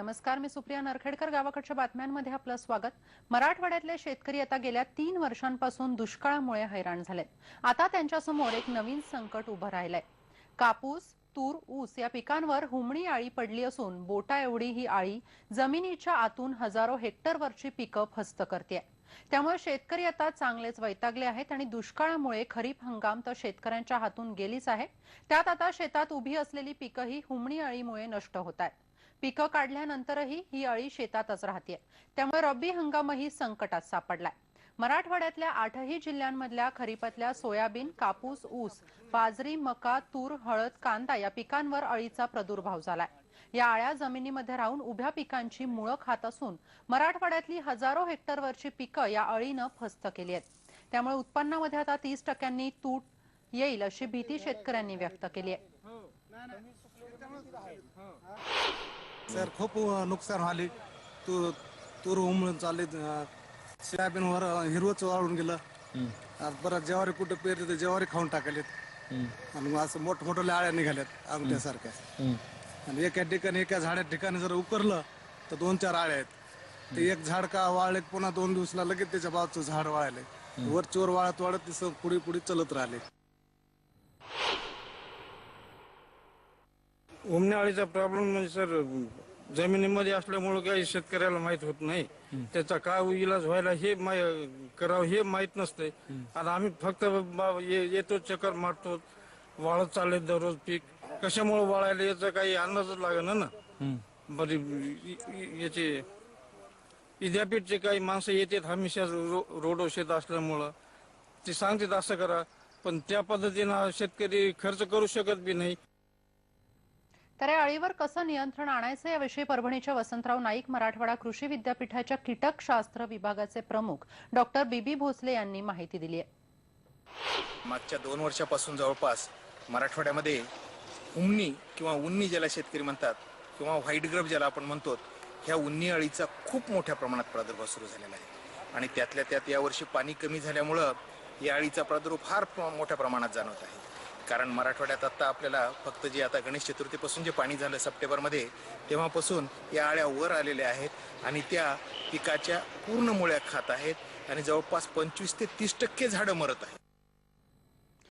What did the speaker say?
नमस्कार मी सुप्रिया नरखेडकर. गावाकडच्या बातम्यांमध्ये आपलं स्वागत. मराठवाड्यातले शेतकरी आता गेल्या तीन वर्षांपासून दुष्काळामुळे हैराण झालेत. आता त्यांच्यासमोर एक नवीन संकट उभं राहिलंय. कापूस तूर ऊस या पिकांवर हुमणी आळी पडली असून बोटा एवढी ही आळी जमिनीच्या आतून हजारो हेक्टरवरची पिकं फस्त करते त्यामुळे शेतकरी आता चांगलेच वैतागले आहेत आणि दुष्काळामुळे खरीप हंगाम तर शेतकऱ्यांच्या हातून गेलीच आहे. त्यात आता शेतात उभी असलेली पिकंही हुमणी अळीमुळे नष्ट होत आहेत. पिकं काढल्यानंतरही ही अळी शेतातच राहते त्यामुळे रब्बी हंगामही संकटात सापडलाय. मराठवाड्यातल्या आठही जिल्ह्यांमधल्या खरीपातल्या सोयाबीन कापूस ऊस बाजरी मका तूर हळद कांदा या पिकांवर अळीचा प्रादुर्भाव झालाय. या आळ्या जमिनीमध्ये राहून उभ्या पिकांची मुळं खात असून मराठवाड्यातली हजारो हेक्टरवरची पिकं या अळीनं फस्त केली आहेत. त्यामुळे उत्पन्नामध्ये आता तीस टक्क्यांनी तूट येईल अशी भीती शेतकऱ्यांनी व्यक्त केली आहे. हो. सर खूप नुकसान झाले. तू तूर उमळून चालले सोयाबीनवर हिरवच वाळून गेलं. आज बरं ज्वारी कुठं पेरले तर ज्वारी खाऊन टाकलेत. आणि मग असं मोठमोठ्या आळ्या निघाल्यात अंगठ्यासारख्या. आणि एका ठिकाणी एका झाड्या ठिकाणी जर उकरलं तर दोन चार आळ्या आहेत. ते एक झाड का वाळले पुन्हा दोन दिवसाला लगेच त्याच्या बाजूचं झाड वाळले वर वाळत वाळत ते पुढे पुढे चलत राहिले. उमण्याळीचा प्रॉब्लेम म्हणजे सर जमिनीमध्ये असल्यामुळे काही शेतकऱ्याला माहीत होत नाही. त्याचा काय इलाज व्हायला हे माय- करावं हे माहीत नसते आणि आम्ही फक्त बा- ये- येतो चक्कर मारतो. वाळत चालले दररोज पीक. कशामुळे वाळायला याचा काही अंदाजच लागेना ना? बरी इ- इ- याचे विद्यापीठचे काही माणसं येतात हमेशा रो- रोड शेत असल्यामुळं. ते सांगतात असं करा. पण त्या पद्धतीनं शेतकरी खर्च करू शकत बी नाही. तर या अळीवर कसं नियंत्रण आणायचं याविषयी परभणीच्या वसंतराव नाईक मराठवाडा कृषी विद्यापीठाच्या कीटकशास्त्र विभागाचे प्रमुख डॉक्टर बीबी भोसले यांनी माहिती दिली आहे. मागच्या दोन वर्षापासून जवळपास मराठवाड्यामध्ये उमनी किंवा उन्नी ज्याला शेतकरी म्हणतात किंवा व्हाईट ग्रब ज्याला आपण म्हणतो ह्या उन्नी अळीचा खूप मोठ्या प्रमाणात प्रादुर्भाव सुरू झालेला आहे. आणि त्यातल्या त्यात यावर्षी पाणी कमी झाल्यामुळं या अळीचा प्रादुर्भाव फार मोठ्या प्रमाणात जाणवत आहे. कारण मराठवाड्यात आता आपल्याला फक्त जे आता गणेश चतुर्थीपासून जे पाणी झालं सप्टेंबरमध्ये तेव्हापासून या आळ्या वर आलेल्या आहेत आणि त्या पिकाच्या पूर्ण मुळ्या खात आहेत आणि जवळपास पंचवीस ते तीस टक्के झाडं मरत आहेत.